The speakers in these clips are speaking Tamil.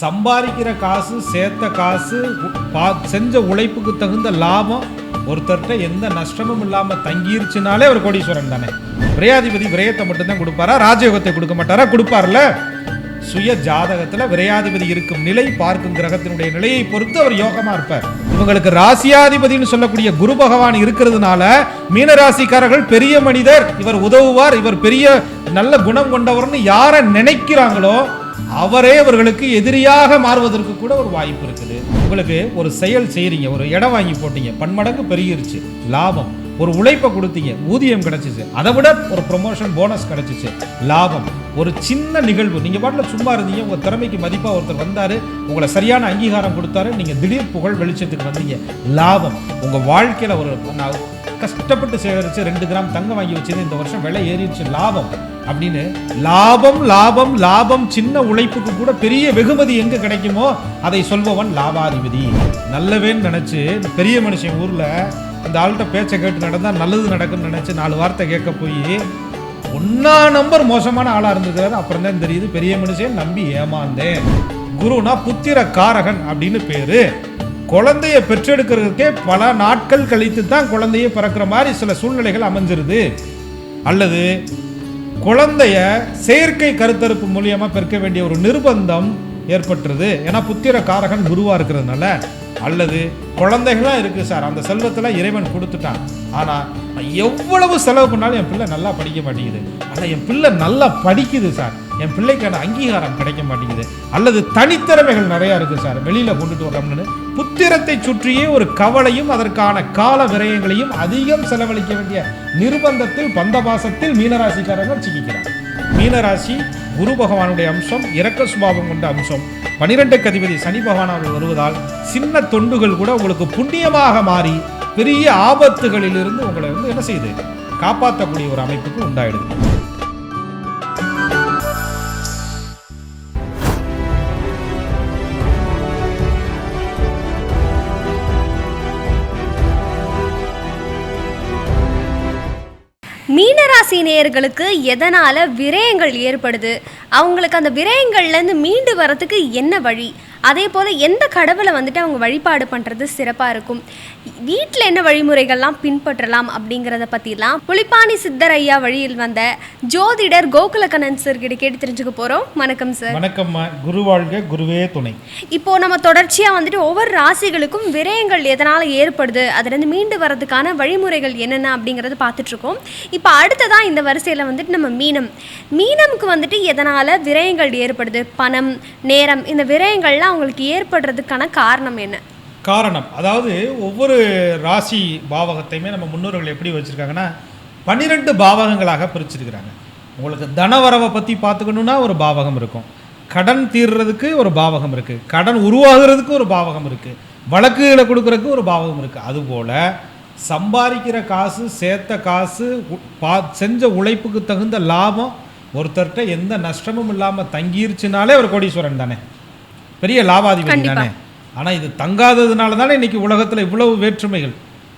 சம்பாதிக்கிற காசு சேர்த்த காசு பா- செஞ்ச உழைப்புக்கு தகுந்த லாபம் ஒருத்தர்கிட்ட எந்த நஷ்டமும் இல்லாமல் தங்கிருச்சுனாலே அவர் கோடீஸ்வரன் தானே. விரையாதிபதி விரயத்தை மட்டும்தான் கொடுப்பாரா? ராஜயோகத்தை கொடுக்க மாட்டாரா? கொடுப்பார்ல. சுய ஜாதகத்தில் விரையாதிபதி இருக்கும் நிலை பார்க்கும் கிரகத்தினுடைய நிலையை பொறுத்து அவர் யோகமாக இருப்பார். இவங்களுக்கு ராசியாதிபதினு சொல்லக்கூடிய குரு பகவான் இருக்கிறதுனால மீனராசிக்காரர்கள் பெரிய மனிதர் இவர் உதவுவார் இவர் பெரிய நல்ல குணம் கொண்டவர்னு யாரை நினைக்கிறாங்களோ அவரே அவர்களுக்கு எதிரியாக மாறுவதற்கு கூட ஒரு வாய்ப்பு இருக்குது. உங்களுக்கு ஒரு செயல் செய்றீங்க ஒரு இடம் வாங்கி போட்டீங்க பன்மடங்கு பெருகிருச்சு லாபம். ஒரு உழைப்பை கொடுத்தீங்க ஊதியம் கிடச்சிச்சு. அதை விட ஒரு ப்ரொமோஷன் போனஸ் கிடச்சிச்சு. லாபம். ஒரு சின்ன நிகழ்வு. நீங்கள் பாட்டில் சும்மா இருந்தீங்க உங்கள் திறமைக்கு மதிப்பாக ஒருத்தர் வந்தார் உங்களை சரியான அங்கீகாரம் கொடுத்தாரு நீங்கள் திடீர் புகழ் வெளிச்சத்துக்கு வந்தீங்க. லாபம். உங்கள் வாழ்க்கையில் ஒரு கஷ்டப்பட்டு சேகரித்து ரெண்டு கிராம் தங்கம் வாங்கி வச்சது இந்த வருஷம் விலை ஏறிடுச்சு லாபம். அப்படின்னு லாபம் லாபம் லாபம் சின்ன உழைப்புக்கு கூட பெரிய வெகுமதி எங்க கிடைக்குமோ அதை சொல்பவன் லாபாதிபதி. நல்லவேன்னு நினைச்சு இந்த பெரிய மனுஷன் ஊர்ல அந்த ஆள்கிட்ட பேச்சை கேட்டு நடந்தால் நல்லது நடக்கும்னு நினச்சி நாலு வார்த்தை கேட்க போய் ஒன்றா நம்பர் மோசமான ஆளாக இருந்திருக்கிறாரு அப்புறம் தான் தெரியுது பெரிய மனுஷன் நம்பி ஏமாந்தேன். குருனா புத்திர காரகன் அப்படின்னு பேர். குழந்தைய பெற்றெடுக்கிறதுக்கே பல நாட்கள் கழித்து தான் குழந்தைய பிறக்கிற மாதிரி சில சூழ்நிலைகள் அமைஞ்சிருது. அல்லது குழந்தைய செயற்கை கருத்தரிப்பு மூலியமாக பிறக்க வேண்டிய ஒரு நிர்பந்தம் ஏற்பட்டுருது. ஏன்னா புத்திர காரகன் குருவாக இருக்கிறதுனால அல்லது குழந்தைகளாக இருக்குது சார். அந்த செல்வத்தில் இறைவன் கொடுத்துட்டான். ஆனால் எவ்வளவு செலவு பண்ணாலும் என் பிள்ளை நல்லா படிக்க மாட்டேங்குது. ஆனால் என் பிள்ளை நல்லா படிக்குது சார். என் பிள்ளைக்கான அங்கீகாரம் கிடைக்க மாட்டேங்குது. அல்லது தனித்திறமைகள் நிறையா இருக்குது சார். வெளியில் கொண்டுட்டு வரோம்னு புத்திரத்தை சுற்றியே ஒரு கவலையும் அதற்கான கால விரயங்களையும் அதிகம் செலவழிக்க வேண்டிய நிர்பந்தத்தில் பந்தபாசத்தில் மீனராசிக்காரர்கள் சிக்கிக்கிறார். மீனராசி குரு பகவானுடைய அம்சம் இரக்க சுபாவம் கொண்ட அம்சம். பனிரெண்டு கதிபதி சனி பகவான் அவர்கள் வருவதால் சின்ன தொண்டுகள் கூட உங்களுக்கு புண்ணியமாக மாறி பெரிய ஆபத்துகளிலிருந்து உங்களை வந்து என்ன செய்யுது? காப்பாற்றக்கூடிய ஒரு அமைப்புக்கு உண்டாயிடுது. ராசி நேயர்களுக்கு எதனால விரயங்கள் ஏற்படுது? அவங்களுக்கு அந்த விரயங்கள்லேருந்து மீண்டு வரத்துக்கு என்ன வழி? அதே போல் எந்த கடவுளை வந்துட்டு அவங்க வழிபாடு பண்ணுறது சிறப்பாக இருக்கும்? வீட்டில் என்ன வழிமுறைகள்லாம் பின்பற்றலாம் அப்படிங்கிறத பற்றிலாம் புலிப்பாணி சித்தர் ஐயா வழியில் வந்த ஜோதிடர் கோகுலக்கண்ணன் சார் கிட்ட கேட்டு தெரிஞ்சுக்க போகிறோம் வணக்கம் சார் வணக்கம்மா குரு வாழ்க குருவே துணை. இப்போ நம்ம தொடர்ச்சியாக வந்துட்டு ஒவ்வொரு ராசிகளுக்கும் விரயங்கள் எதனால் ஏற்படுது? அதுலேருந்து மீண்டு வரதுக்கான வழிமுறைகள் என்னென்ன அப்படிங்கிறத பார்த்துட்டு இருக்கோம் இப்போ அடுத்ததான் இந்த வரிசையில் வந்துட்டு நம்ம மீனம். மீனமுக்கு வந்துட்டு எதனால் விரயங்கள் ஏற்படுது? பணம் நேரம் இந்த விரயங்கள்லாம் அவங்களுக்கு ஏற்படுறதுக்கான காரணம் என்ன? காரணம். அதாவது ஒவ்வொரு ராசி பாவகத்தையுமே நம்ம முன்னோர்கள் எப்படி வச்சுருக்காங்கன்னா பன்னிரெண்டு பாவகங்களாக பிரிச்சிருக்கிறாங்க. உங்களுக்கு தனவரவை பற்றி பார்த்துக்கணுன்னா ஒரு பாவகம் இருக்கும். கடன் தீர்றதுக்கு ஒரு பாவகம் இருக்குது கடன் உருவாகிறதுக்கு ஒரு பாவகம் இருக்குது வழக்குகளை கொடுக்குறதுக்கு ஒரு பாவகம் இருக்குது அதுபோல் சம்பாதிக்கிற காசு சேர்த்த காசு உ- பா செஞ்ச உழைப்புக்கு தகுந்த லாபம் ஒருத்தர்கிட்ட எந்த நஷ்டமும் இல்லாமல் தங்கிருச்சுனாலே ஒரு கோடீஸ்வரன் தானே. பெரிய லாபாதிபதி. தானே. ஆனால் இது தங்காததுனால தானே இன்னைக்கு உலகத்தில் இவ்வளவு வேற்றுமைகள்.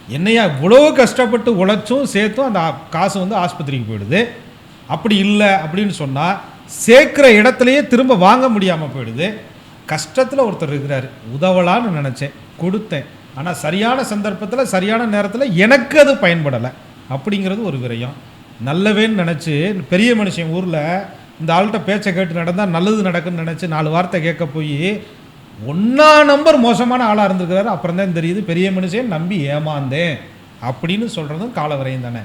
என்னையா இவ்வளவு கஷ்டப்பட்டு உழைச்சும் சேர்த்தும் அந்த காசு வந்து ஆஸ்பத்திரிக்கு போயிடுது. அப்படி இல்லை அப்படின்னு சொன்னால் சேர்க்குற இடத்துலையே திரும்ப வாங்க முடியாமல் போயிடுது. கஷ்டத்தில் ஒருத்தர் இருக்கிறாரு. உதவலான்னு நினச்சேன். கொடுத்தேன். ஆனால் சரியான சந்தர்ப்பத்தில் சரியான நேரத்தில் எனக்கு அது பயன்படலை. அப்படிங்கிறது ஒரு விரயம். நல்லவேன்னு நினச்சி பெரிய மனுஷன் ஊரில் இந்த ஆள்கிட்ட பேச்சை கேட்டு நடந்தால் நல்லது நடக்குன்னு நினச்சி நாலு வார்த்தை கேட்க போய் ஒன்றா நம்பர் மோசமான ஆளாக இருந்திருக்கிறாரு. அப்புறம் தான் தெரியுது பெரிய மனுஷன் நம்பி ஏமாந்தேன் அப்படின்னு சொல்கிறதும் காலவரையும் தானே.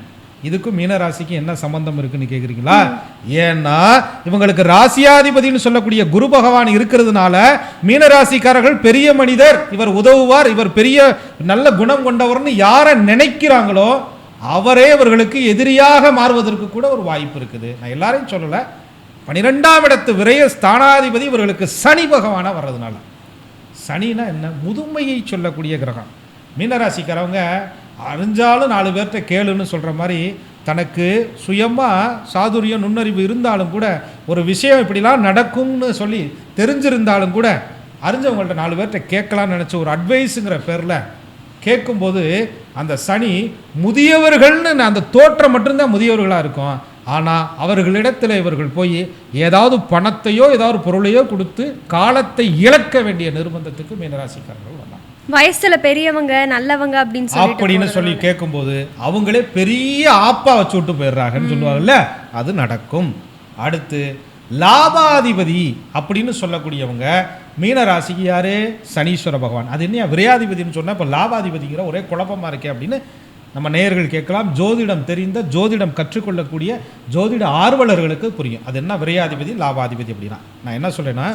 இதுக்கும் மீனராசிக்கு என்ன சம்பந்தம் இருக்குன்னு கேட்குறீங்களா ஏன்னா இவங்களுக்கு ராசியாதிபதினு சொல்லக்கூடிய குரு பகவான் இருக்கிறதுனால மீனராசிக்காரர்கள் பெரிய மனிதர் இவர் உதவுவார் இவர் பெரிய நல்ல குணம் கொண்டவர்னு யாரை நினைக்கிறாங்களோ அவரே அவர்களுக்கு எதிரியாக மாறுவதற்கு கூட ஒரு வாய்ப்பு இருக்குது. நான் எல்லாரையும் சொல்லலை பனிரெண்டாம் இடத்து விரைய ஸ்தானாதிபதி இவர்களுக்கு சனி பகவானாக வர்றதுனால. சனினா என்ன? முதுமையை சொல்லக்கூடிய கிரகம். மீனராசிக்காரவங்க அறிஞ்சாலும் நாலு பேர்கிட்ட கேளுன்னு சொல்கிற மாதிரி தனக்கு சுயமாக சாதுரியம் நுண்ணறிவு இருந்தாலும் கூட ஒரு விஷயம் இப்படிலாம் நடக்கும்னு சொல்லி தெரிஞ்சிருந்தாலும் கூட அறிஞ்சவங்கள்ட்ட நாலு பேர்கிட்ட கேட்கலான்னு நினச்ச ஒரு அட்வைஸுங்கிற பேரில் கேட்கும்போது அந்த சனி முதியவர்கள்னு அந்த தோற்றம் மட்டும்தான் முதியவர்களாக இருக்கும். ஆனால் அவர்களிடத்தில் இவர்கள் போய் ஏதாவது பணத்தையோ ஏதாவது பொருளையோ கொடுத்து காலத்தை இழக்க வேண்டிய நிர்பந்தத்துக்கு மீனராசிக்காரர்கள் வரலாம் வயசுல பெரியவங்க நல்லவங்க அப்படின்னு அப்படின்னு சொல்லி கேட்கும்போது அவங்களே பெரிய ஆப்பா வச்சு விட்டு போயிடுறாங்கன்னு சொல்லுவாங்கல்ல அது நடக்கும். அடுத்து லாபாதிபதி அப்படின்னு சொல்லக்கூடியவங்க மீனராசிக்கு யாரு? சனீஸ்வர பகவான். அது என்ன விரையாதிபதினு சொன்னா இப்போ லாபாதிபதிங்கிற ஒரே குழப்பமா இருக்கே அப்படின்னு நம்ம நேயர்கள் கேட்கலாம். ஜோதிடம் தெரிந்த ஜோதிடம் கற்றுக்கொள்ளக்கூடிய ஜோதிட ஆர்வலர்களுக்கு புரியும். அது என்ன? விரையாதிபதி லாபாதிபதி அப்படின்னா. நான் என்ன சொல்கிறேன்னா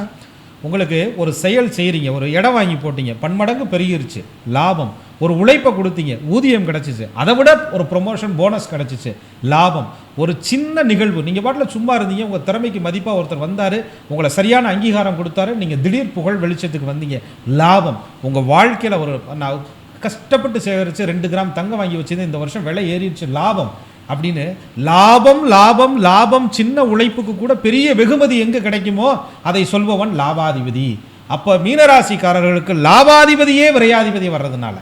உங்களுக்கு ஒரு செயல் செய்கிறீங்க ஒரு இடம் வாங்கி போட்டீங்க பன்மடங்கு பெருகிருச்சு லாபம். ஒரு உழைப்பை கொடுத்தீங்க ஊதியம் கிடச்சிச்சு அதை விட ஒரு ப்ரொமோஷன் போனஸ் கிடச்சிச்சு லாபம். ஒரு சின்ன நிகழ்வு. நீங்கள் பாட்டில் சும்மா இருந்தீங்க உங்கள் திறமைக்கு மதிப்பாக ஒருத்தர் வந்தார் உங்களை சரியான அங்கீகாரம் கொடுத்தாரு நீங்கள் திடீர் புகழ் வெளிச்சத்துக்கு வந்தீங்க லாபம். உங்கள் வாழ்க்கையில் ஒரு நான் கஷ்டப்பட்டு சேகரித்து ரெண்டு கிராம் தங்கம் வாங்கி வச்சிருந்தேன் இந்த வருஷம் விலை ஏறிடுச்சு லாபம். அப்படின்னு லாபம் லாபம் லாபம் சின்ன உழைப்புக்கு கூட பெரிய வெகுமதி எங்கே கிடைக்குமோ அதை சொல்பவன் லாபாதிபதி. அப்போ மீனராசிக்காரர்களுக்கு லாபாதிபதியே விரையாதிபதி வர்றதுனால.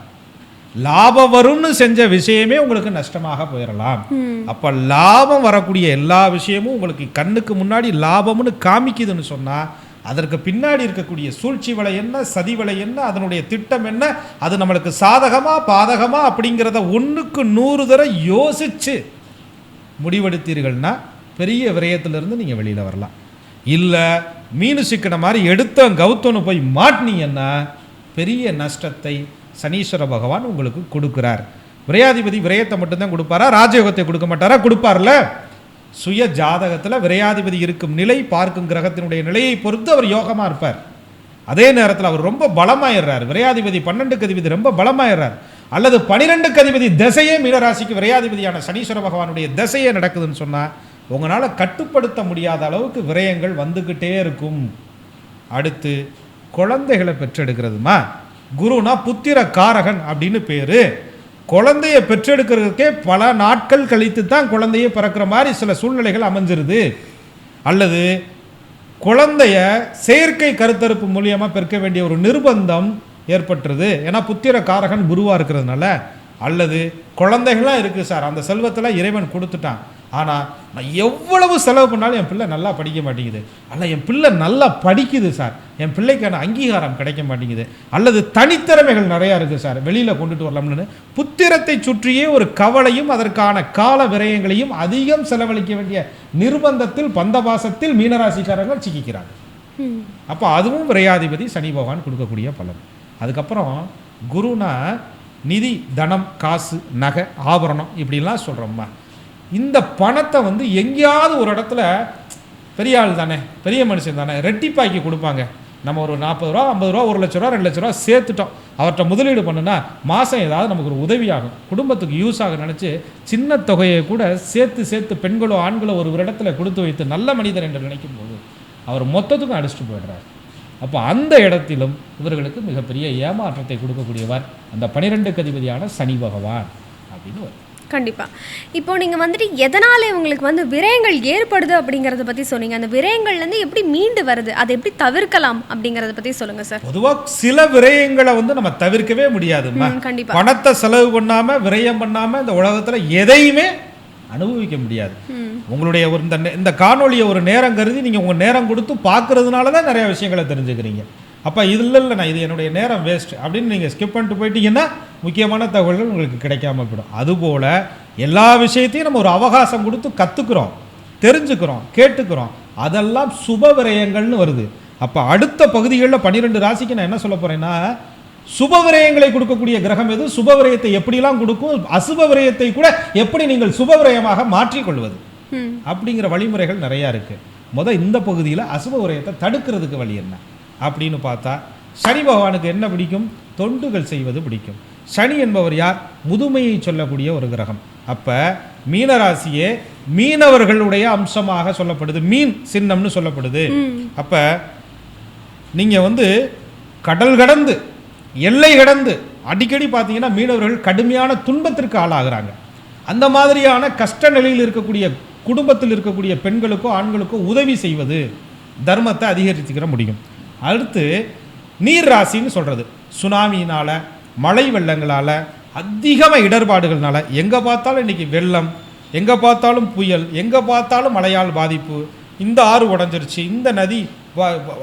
லாபம் வரும்னு செஞ்ச விஷயமே உங்களுக்கு நஷ்டமாக போயிடலாம் அப்ப லாபம் வரக்கூடிய எல்லா விஷயமும் உங்களுக்கு கண்ணுக்கு முன்னாடி லாபம்னு காமிக்குதுன்னு சொன்னா அதற்கு பின்னாடி இருக்கக்கூடிய சூழ்ச்சி விலை என்ன சதி விலை என்ன அதனுடைய திட்டம் என்ன அது நம்மளுக்கு சாதகமா பாதகமா அப்படிங்கிறத ஒன்றுக்கு நூறு தடவை யோசிச்சு முடிவெடுத்தீர்கள்னா பெரிய விரயத்திலிருந்து நீங்கள் வெளியில் வரலாம். இல்லை மீன் சிக்கின மாதிரி எடுத்தோம் கவுத்தோன்னு போய் மாட்டினீங்கன்னா பெரிய நஷ்டத்தை சனீஸ்வர பகவான் உங்களுக்கு கொடுக்குறார். விரையாதிபதி விரயத்தை மட்டும்தான் கொடுப்பாரா? ராஜயோகத்தை கொடுக்க மாட்டாரா? கொடுப்பார்ல. சுய ஜாதகத்தில் விரையாதிபதி இருக்கும் நிலை பார்க்கும் கிரகத்தினுடைய நிலையை பொறுத்து அவர் யோகமாக இருப்பார். அதே நேரத்தில் அவர் ரொம்ப பலமாயிடுறார். விரையாதிபதி பன்னெண்டுக்கு அதிபதி ரொம்ப பலமாயிடுறார். அல்லது பனிரெண்டுக்கு அதிபதி திசையே மீனராசிக்கு விரையாதிபதியான சனீஸ்வர பகவானுடைய திசையே நடக்குதுன்னு சொன்னால் உங்களால் கட்டுப்படுத்த முடியாத அளவுக்கு விரயங்கள் வந்துக்கிட்டே இருக்கும். அடுத்து குழந்தைகளை பெற்றெடுக்கிறதுமா? குருனா புத்திர காரகன் அப்படின்னு பேர். குழந்தைய பெற்றெடுக்கிறதுக்கே பல நாட்கள் கழித்து தான் குழந்தைய பிறக்கிற மாதிரி சில சூழ்நிலைகள் அமைஞ்சிருது. அல்லது குழந்தைய செயற்கை கருத்தரிப்பு மூலியமாக பெருக்க வேண்டிய ஒரு நிர்பந்தம் ஏற்பட்டுருது. ஏன்னா புத்திர காரகன் குருவாக இருக்கிறதுனால. அல்லது குழந்தைகளாக இருக்குது சார். அந்த செல்வத்தில் இறைவன் கொடுத்துட்டான். ஆனால் நான் எவ்வளவு செலவு பண்ணாலும் என் பிள்ளை நல்லா படிக்க மாட்டேங்குது. அல்ல என் பிள்ளை நல்லா படிக்குது சார். என் பிள்ளைக்கான அங்கீகாரம் கிடைக்க மாட்டேங்குது. அல்லது தனித்திறமைகள் நிறையா இருக்குது சார். வெளியில் கொண்டுட்டு வரலாம்னு. புத்திரத்தை சுற்றியே ஒரு கவலையும் அதற்கான கால விரயங்களையும் அதிகம் செலவழிக்க வேண்டிய நிர்பந்தத்தில் பந்தபாசத்தில் மீனராசிக்காரர்கள் சிக்கிக்கிறாங்க. அப்போ அதுவும் விரையாதிபதி சனி பகவான் கொடுக்கக்கூடிய பலன். அதுக்கப்புறம் குருனா நிதி தனம் காசு நகை ஆபரணம் இப்படிலாம் சொல்கிறோம்மா இந்த பணத்தை வந்து எங்கேயாவது ஒரு இடத்துல பெரிய ஆள் தானே பெரிய மனுஷன் தானே ரெட்டிப்பாக்கி கொடுப்பாங்க. நம்ம ஒரு நாற்பது ரூபா ஐம்பது ரூபா ஒரு லட்ச ரூபா ரெண்டு லட்ச ரூபா சேர்த்துட்டோம். அவர்கிட்ட முதலீடு பண்ணுனா மாதம் ஏதாவது நமக்கு ஒரு உதவியாகும். குடும்பத்துக்கு யூஸ் ஆக நினச்சி சின்ன தொகையை கூட சேர்த்து சேர்த்து பெண்களோ ஆண்களோ ஒரு இடத்துல கொடுத்து வைத்து நல்ல மனிதர் என்று நினைக்கும் போது அவர் மொத்தத்துக்கும் அடிச்சுட்டு போயிடுறார். அப்போ அந்த இடத்திலும் இவர்களுக்கு மிகப்பெரிய ஏமாற்றத்தை கொடுக்கக்கூடியவர் அந்த பனிரெண்டுக்கு அதிபதியான சனி பகவான் அப்படின்னு வரும். கண்டிப்பா. இப்போ நீங்க வந்துட்டு எதனால இவங்களுக்கு வந்து விரயங்கள் ஏற்படுது அப்படிங்கறத பத்தி சொன்னீங்க. அந்த விரயங்கள்ல இருந்து எப்படி மீண்டு வருது? அதை எப்படி தவிர்க்கலாம் அப்படிங்கறத பத்தி சொல்லுங்க சார். பொதுவா சில விரயங்களை வந்து நம்ம தவிர்க்கவே முடியாதும்மா. ம், கண்டிப்பா. பணத்தை செலவு பண்ணாம விரயம் பண்ணாம இந்த உலகத்துல எதையுமே அனுபவிக்க முடியாது. உங்களுடைய ஒரு இந்த இந்த காணொளியை ஒரு நேரம் கருதி நீங்க உங்க நேரம் கொடுத்து பார்க்கறதுனால தான் நிறைய விஷயங்களை தெரிஞ்சுக்கிறீங்க. அப்ப இது இல்லை நான் இது என்னுடைய நேரம் வேஸ்ட் அப்படின்னு நீங்க ஸ்கிப் பண்ணிட்டு போயிட்டீங்கன்னா முக்கியமான தகவல்கள் உங்களுக்கு கிடைக்காம போயிடும். அதுபோல எல்லா விஷயத்தையும் நம்ம ஒரு அவகாசம் கொடுத்து கத்துக்கிறோம் தெரிஞ்சுக்கிறோம் கேட்டுக்கிறோம். அதெல்லாம் சுப விரயங்கள்னு வருது. அப்ப அடுத்த பகுதிகளில் பன்னிரெண்டு ராசிக்கு நான் என்ன சொல்ல போறேன்னா சுப விரயங்களை கொடுக்கக்கூடிய கிரகம் எது? சுப விரயத்தை எப்படிலாம் கொடுக்கும்? அசுப விரயத்தை கூட எப்படி நீங்கள் சுப விரயமாக மாற்றிக்கொள்வது? அப்படிங்கிற வழிமுறைகள் நிறையா இருக்கு. முத இந்த பகுதியில் அசுப விரயத்தை தடுக்கிறதுக்கு வழி என்ன? அப்படின்னு பார்த்தா சனி பகவானுக்கு என்ன பிடிக்கும்? தொண்டுகள் செய்வது பிடிக்கும். சனி என்பவர் யார்? முதுமையை சொல்லக்கூடிய ஒரு கிரகம். அப்ப மீனராசியே மீனவர்களுடைய அம்சமாக சொல்லப்படுது. மீன் சின்னம்னு சொல்லப்படுது. அப்ப நீங்க வந்து கடல் கடந்து எல்லை கடந்து அடிக்கடி பார்த்தீங்கன்னா மீனவர்கள் கடுமையான துன்பத்திற்கு ஆளாகிறாங்க. அந்த மாதிரியான கஷ்ட நிலையில் இருக்கக்கூடிய குடும்பத்தில் இருக்கக்கூடிய பெண்களுக்கோ ஆண்களுக்கோ உதவி செய்வது தர்மத்தை அதிகரித்துக்கிற முடியும். அடுத்து நீர் ராசின்னு சொல்கிறது சுனாமியினால் மழை வெள்ளங்களால் அதிகமாக இடர்பாடுகள்னால எங்கே பார்த்தாலும் இன்றைக்கி வெள்ளம் எங்கே பார்த்தாலும் புயல் எங்கே பார்த்தாலும் மழையால் பாதிப்பு இந்த ஆறு உடஞ்சிருச்சு இந்த நதி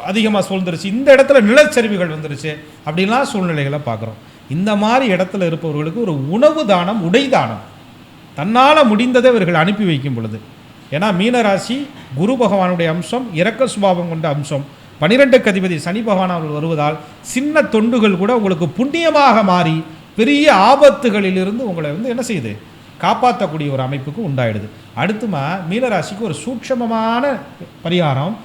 அதிகமாக சூழ்ந்துருச்சு இந்த இடத்துல நிலச்சரிவுகள் வந்துருச்சு அப்படின்லாம் சூழ்நிலைகளை பார்க்குறோம். இந்த மாதிரி இடத்துல இருப்பவர்களுக்கு ஒரு உணவு தானம் உடை தானம். தன்னால் முடிந்ததை இவர்கள் அனுப்பி வைக்கும் பொழுது. ஏன்னா மீனராசி குரு பகவானுடைய அம்சம் இரக்க சுபாவம் கொண்ட அம்சம். பனிரெண்டுக்கு அதிபதி சனி பகவான் அவர்கள் வருவதால் சின்ன தொண்டுகள் கூட உங்களுக்கு புண்ணியமாக மாறி பெரிய ஆபத்துகளிலிருந்து உங்களை வந்து என்ன செய்யுது? காப்பாற்றக்கூடிய ஒரு அமைப்புக்கு உண்டாயிடுது. அடுத்துமா மீனராசிக்கு ஒரு சூட்சமமான பரிகாரம்.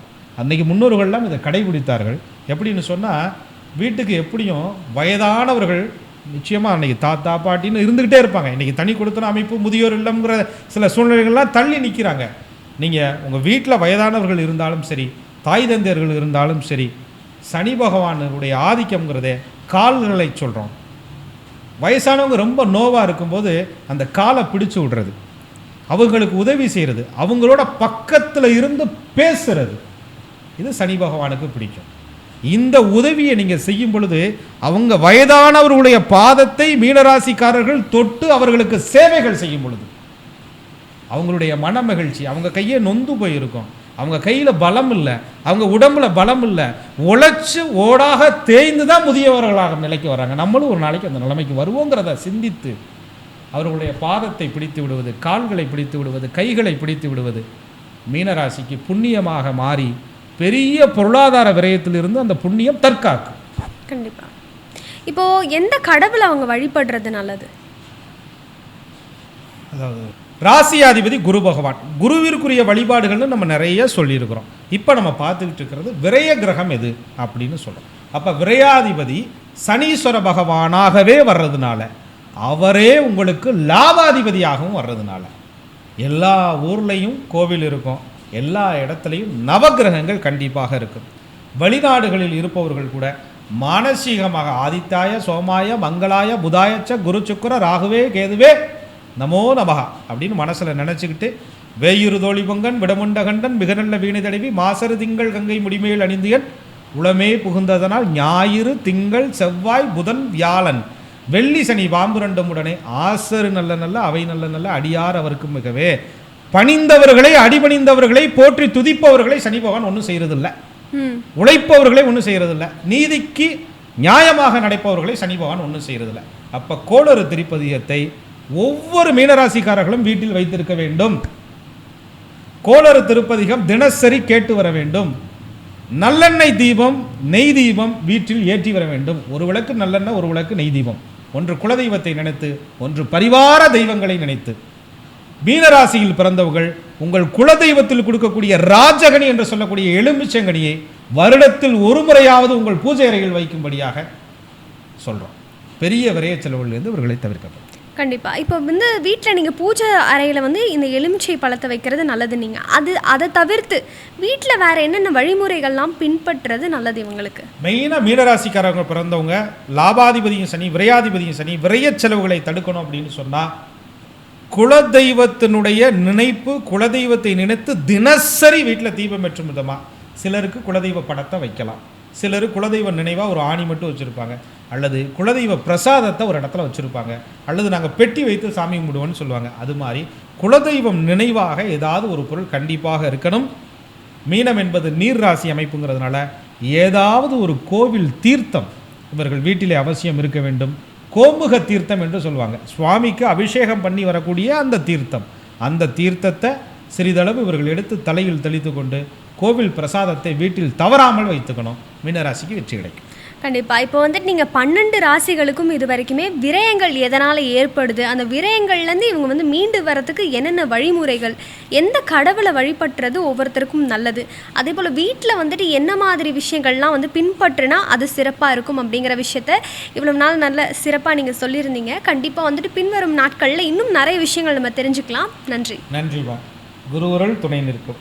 அன்னைக்கு முன்னோர்கள்லாம் இதை கடைபிடித்தார்கள். எப்படின்னு சொன்னால் வீட்டுக்கு எப்படியும் வயதானவர்கள் நிச்சயமாக அன்றைக்கி தாத்தா பாட்டின்னு இருந்துக்கிட்டே இருப்பாங்க. இன்றைக்கி தனி கொடுத்தன அமைப்பு முதியோர் இல்லம்ங்கிற சில சூழ்நிலைகள்லாம் தள்ளி நிற்கிறாங்க நீங்கள் உங்கள் வீட்டில் வயதானவர்கள் இருந்தாலும் சரி தாய் தந்தையர்கள் இருந்தாலும் சரி சனி பகவானுடைய ஆதிக்கம்ங்கிறதே கால்களை சொல்கிறோம் வயசானவங்க ரொம்ப நோவாக இருக்கும்போது அந்த காலை பிடிச்சு விடுறது. அவங்களுக்கு உதவி செய்கிறது அவங்களோட பக்கத்தில் இருந்து பேசுறது. இது சனி பகவானுக்கு பிடிக்கும். இந்த உதவியை நீங்கள் செய்யும் பொழுது அவங்க வயதானவர்களுடைய பாதத்தை மீனராசிக்காரர்கள் தொட்டு அவர்களுக்கு சேவைகள் செய்யும் பொழுது அவங்களுடைய மன மகிழ்ச்சி அவங்க கையே நொந்து போயிருக்கும். அவங்க கையில் பலம் இல்லை. அவங்க உடம்புல பலம் இல்லை. உழைச்சு ஓடாக தேய்ந்து தான் முதியவர்களாக நிலைக்கு வராங்க. நம்மளும் ஒரு நாளைக்கு அந்த நிலைமைக்கு வருவோங்கிறத சிந்தித்து அவர்களுடைய பாதத்தை பிடித்து விடுவது கால்களை பிடித்து விடுவது கைகளை பிடித்து விடுவது மீனராசிக்கு புண்ணியமாக மாறி பெரிய பொருளாதார விரயத்திலிருந்து அந்த புண்ணியம் தற்காக்கும். கண்டிப்பா. இப்போ எந்த கடவுளை அவங்க வழிபடுறது நல்லது? அதாவது ராசியாதிபதி குரு பகவான். குருவிற்குரிய வழிபாடுகள்னு நம்ம நிறைய சொல்லியிருக்கிறோம். இப்போ நம்ம பார்த்துக்கிட்டு இருக்கிறது விரய கிரகம் எது அப்படின்னு சொல்கிறோம் அப்போ விரையாதிபதி சனீஸ்வர பகவானாகவே வர்றதுனால அவரே உங்களுக்கு லாபாதிபதியாகவும் வர்றதுனால எல்லா ஊர்லேயும் கோவில் இருக்கும். எல்லா இடத்துலையும் நவக்கிரகங்கள் கண்டிப்பாக இருக்கும். வெளிநாடுகளில் இருப்பவர்கள் கூட மானசீகமாக ஆதித்தாய சோமாய மங்களாய புதாயச்ச குரு சுக்கர ராகுவே கேதுவே நமோ நமகா அப்படின்னு மனசில் நினச்சிக்கிட்டு வேயுறு தோழி பொங்கன் விடமுண்டகண்டன் மிக நல்ல வீணை தடவி மாசரு திங்கள் கங்கை முடிமேல் அணிந்தியன் உளமே புகுந்ததனால் ஞாயிறு திங்கள் செவ்வாய் புதன் வியாழன். வெள்ளி சனி வாம்புரண்டும் உடனே ஆசரு நல்ல நல்ல அவை நல்ல நல்ல அடியார் அவருக்கு மிகவே. பணிந்தவர்களை அடிபணிந்தவர்களை போற்றி துதிப்பவர்களை சனி பகவான் ஒன்றும் செய்யறதில்ல. உழைப்பவர்களை ஒன்றும் செய்யறதில்ல. நீதிக்கு நியாயமாக நடப்பவர்களை சனி பகவான் ஒன்றும் செய்யறதில்ல. அப்ப கோளறு திருப்பதியத்தை ஒவ்வொரு மீனராசிக்காரர்களும் வீட்டில் வைத்திருக்க வேண்டும். கோளறு திருப்பதிகம் தினசரி கேட்டு வர வேண்டும். நல்லெண்ணெய் தீபம் நெய் தீபம் வீட்டில் ஏற்றி வர வேண்டும். ஒரு விளக்கு நல்லெண்ணெய் ஒரு விளக்கு நெய் தீபம். ஒன்று குலதெய்வத்தை நினைத்து ஒன்று பரிவார தெய்வங்களை நினைத்து. மீனராசியில் பிறந்தவர்கள் உங்கள் குலதெய்வத்தில் கொடுக்கக்கூடிய ராஜகனி என்று சொல்லக்கூடிய எலுமிச்சங்கனியை வருடத்தில் ஒரு முறையாவது உங்கள் பூஜை அறையில் வைக்கும்படியாக சொல்கிறோம் பெரிய விரைய செலவுகளிலிருந்து இவர்களை தவிர்க்கப்படும். கண்டிப்பாக இப்போ வந்து வீட்டில் நீங்கள் பூஜை அறையில் வந்து இந்த எலுமிச்சை பழத்தை வைக்கிறது நல்லது நீங்கள் அது அதை தவிர்த்து வீட்டில் வேறு என்னென்ன வழிமுறைகள்லாம் பின்பற்றுறது நல்லது இவங்களுக்கு? மெயினாக மீனராசிக்காரங்க பிறந்தவங்க லாபாதிபதியும் சனி விரையாதிபதியும் சனி விரைய செலவுகளை தடுக்கணும் அப்படின்னு சொன்னால் குலதெய்வத்தினுடைய நினைப்பு குலதெய்வத்தை நினைத்து தினசரி வீட்டில் தீபம் ஏற்றும் விதமாக சிலருக்கு குலதெய்வ படத்தை வைக்கலாம். சிலர் குலதெய்வ நினைவாக ஒரு ஆணி மட்டும் வச்சுருப்பாங்க. அல்லது குலதெய்வ பிரசாதத்தை ஒரு இடத்துல வச்சுருப்பாங்க. அல்லது நாங்கள் பெட்டி வைத்து சாமி கும்பிடுவோம்னு சொல்லுவாங்க. அது மாதிரி குலதெய்வம் நினைவாக ஏதாவது ஒரு பொருள் கண்டிப்பாக இருக்கணும். மீனம் என்பது நீர் ராசி அமைப்புங்கிறதுனால ஏதாவது ஒரு கோவில் தீர்த்தம் இவர்கள் வீட்டிலே அவசியம் இருக்க வேண்டும். கோமுக தீர்த்தம் என்று சொல்லுவாங்க. சுவாமிக்கு அபிஷேகம் பண்ணி வரக்கூடிய அந்த தீர்த்தம். அந்த தீர்த்தத்தை சிறிதளவு இவர்கள் எடுத்து தலையில் தெளித்து கொண்டு கோவில் பிரசாதத்தை வீட்டில் தவறாமல் வைத்துக்கணும். மீனராசிக்கு வெற்றி கிடைக்கும். கண்டிப்பா. இப்போ வந்துட்டு நீங்கள் பன்னெண்டு ராசிகளுக்கும் இது வரைக்குமே விரயங்கள் எதனால் ஏற்படுது? அந்த விரயங்கள்லேருந்து இவங்க வந்து மீண்டு வரதுக்கு என்னென்ன வழிமுறைகள்? எந்த கடவுளை வழிபட்டுறது ஒவ்வொருத்தருக்கும் நல்லது? அதே போல் வீட்டில் வந்துட்டு என்ன மாதிரி விஷயங்கள்லாம் வந்து பின்பற்றினா அது சிறப்பாக இருக்கும் அப்படிங்கிற விஷயத்த இவ்வளோ நாள் நல்ல சிறப்பாக நீங்கள் சொல்லியிருந்தீங்க. கண்டிப்பாக வந்துட்டு பின்வரும் நாட்களில் இன்னும் நிறைய விஷயங்கள் நம்ம தெரிஞ்சுக்கலாம். நன்றி. நன்றி வா குருவருள் துணை நிற்கும்.